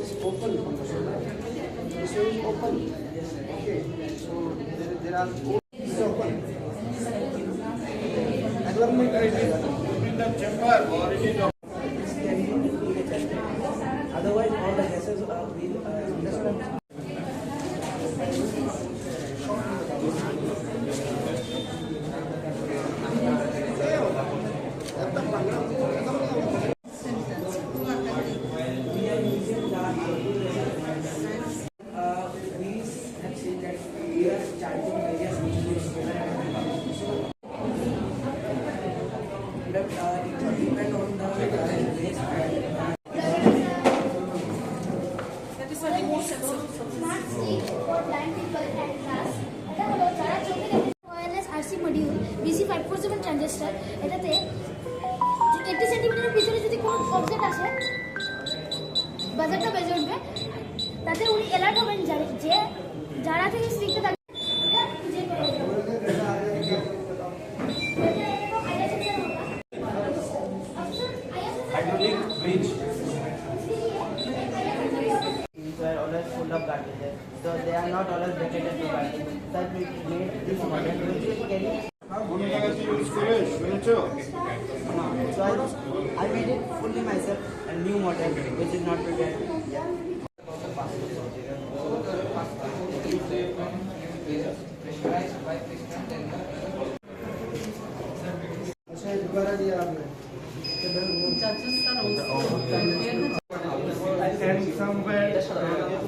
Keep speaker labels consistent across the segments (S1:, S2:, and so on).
S1: is open function, right? This way is open. Okay, so there, there are open. It's open. Development is in the chamber or it
S2: is
S3: Otherwise, all the gases are will uh, module BC five four seven transistor এটাতে এইটি সেন্টিমিটারের ভিতরে যদি কোনো object আসে বাজারটা বেজে উঠবে। উনি alert যে যারা থেকে স্পিকটা
S4: of garbages, so they are not always dedicated to garbage. That we made this model which will carry. So I, I made it fully myself, a new model which is not prepared. Yeah.
S1: अच्छा दोबारा दिया आपने
S2: Judges are also familiar with
S5: And somewhere uh,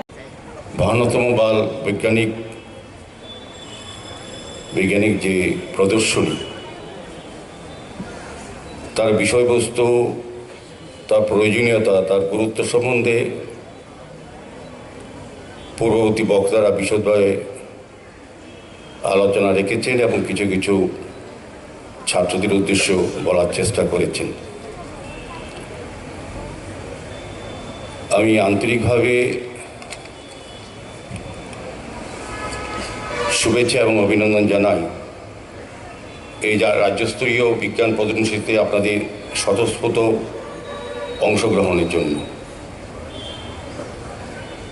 S6: বাহান্নতম বাল বৈজ্ঞানিক বৈজ্ঞানিক যে প্রদর্শনী, তার বিষয়বস্তু, তার প্রয়োজনীয়তা, তার গুরুত্ব সম্বন্ধে পূর্ববর্তী বক্তারা বিশদভাবে আলোচনা রেখেছেন এবং কিছু কিছু ছাত্রদের উদ্দেশ্য বলার চেষ্টা করেছেন। আমি আন্তরিকভাবে শুভেচ্ছা এবং অভিনন্দন জানাই। এই যা রাজ্যস্তরীয় বিজ্ঞান প্রদর্শনীতে আপনাদের স্বতঃস্ফূর্ত অংশগ্রহণের জন্য।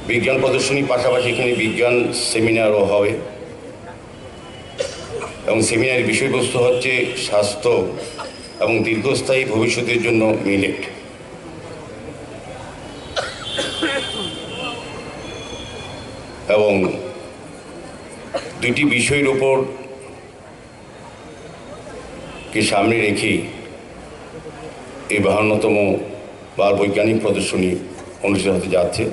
S6: বিজ্ঞান প্রদর্শনীর পাশাপাশি এখানে বিজ্ঞান সেমিনারও হবে। এবং সেমিনারের বিষয়বস্তু হচ্ছে স্বাস্থ্য এবং দীর্ঘস্থায়ী ভবিষ্যতের জন্য মিলেট। এবং দুটি বিষয়ের ওপর কে সামনে রেখে এই বাহান্নতম বাল বৈজ্ঞানিক প্রদর্শনী অনুষ্ঠিত হতে যাচ্ছে।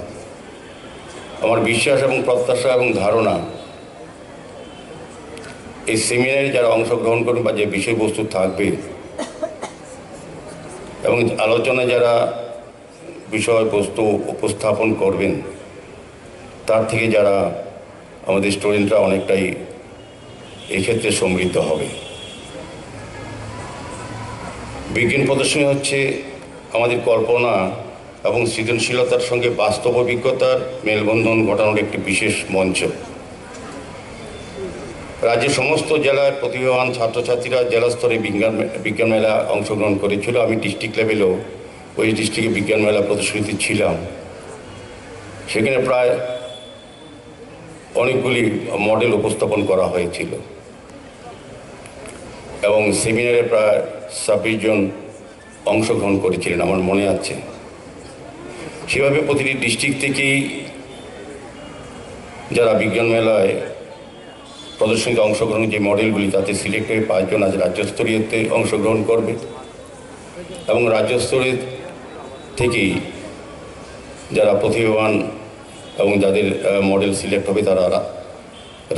S6: আমার বিশ্বাস এবং প্রত্যাশা এবং ধারণা এই সেমিনারে যারা অংশগ্রহণ করবেন বা যে বিষয়বস্তু থাকবে এবং আলোচনায় যারা বিষয়বস্তু উপস্থাপন করবেন, তার থেকে যারা আমাদের স্টুডেন্টরা অনেকটাই এক্ষেত্রে সমৃদ্ধ হবে। বিজ্ঞান প্রদর্শনী হচ্ছে আমাদের কল্পনা এবং সৃজনশীলতার সঙ্গে বাস্তব অভিজ্ঞতার মেলবন্ধন ঘটানোর একটি বিশেষ মঞ্চ। রাজ্যের সমস্ত জেলার প্রতিভাবান ছাত্রছাত্রীরা জেলা স্তরে বিজ্ঞান বিজ্ঞান মেলা অংশগ্রহণ করেছিল। আমি ডিস্ট্রিক্ট লেভেলেও ওই ডিস্ট্রিক্টে বিজ্ঞান মেলা প্রদর্শনীতে ছিলাম। সেখানে প্রায় অনেকগুলি মডেল উপস্থাপন করা হয়েছিল। এবং সেমিনারে প্রায় ছাব্বিশ জন অংশগ্রহণ করেছিলেন, আমার মনে আছে। সেভাবে প্রতিটি ডিস্ট্রিক্ট থেকেই যারা বিজ্ঞান মেলায় প্রদর্শনীতে অংশগ্রহণ, যে মডেলগুলি তাতে সিলেক্ট হয়ে পাঁচজন আজ রাজ্যস্তরীয়তে অংশগ্রহণ করবে এবং রাজ্যস্তরের থেকেই যারা প্রতিভাবান এবং যাদের মডেল সিলেক্ট হবে তারা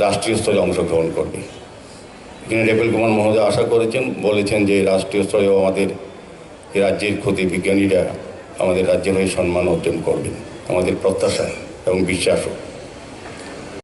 S6: রাষ্ট্রীয় স্তরে অংশগ্রহণ করবে। এখানে রেপেল কুমার মহোদয় আশা করেছেন, বলেছেন যে রাষ্ট্রীয় স্তরেও আমাদের রাজ্যের ক্ষতি বিজ্ঞানীরা আমাদের রাজ্যের হয়ে সম্মান অর্জন করবেন। আমাদের প্রত্যাশা এবং বিশ্বাসও।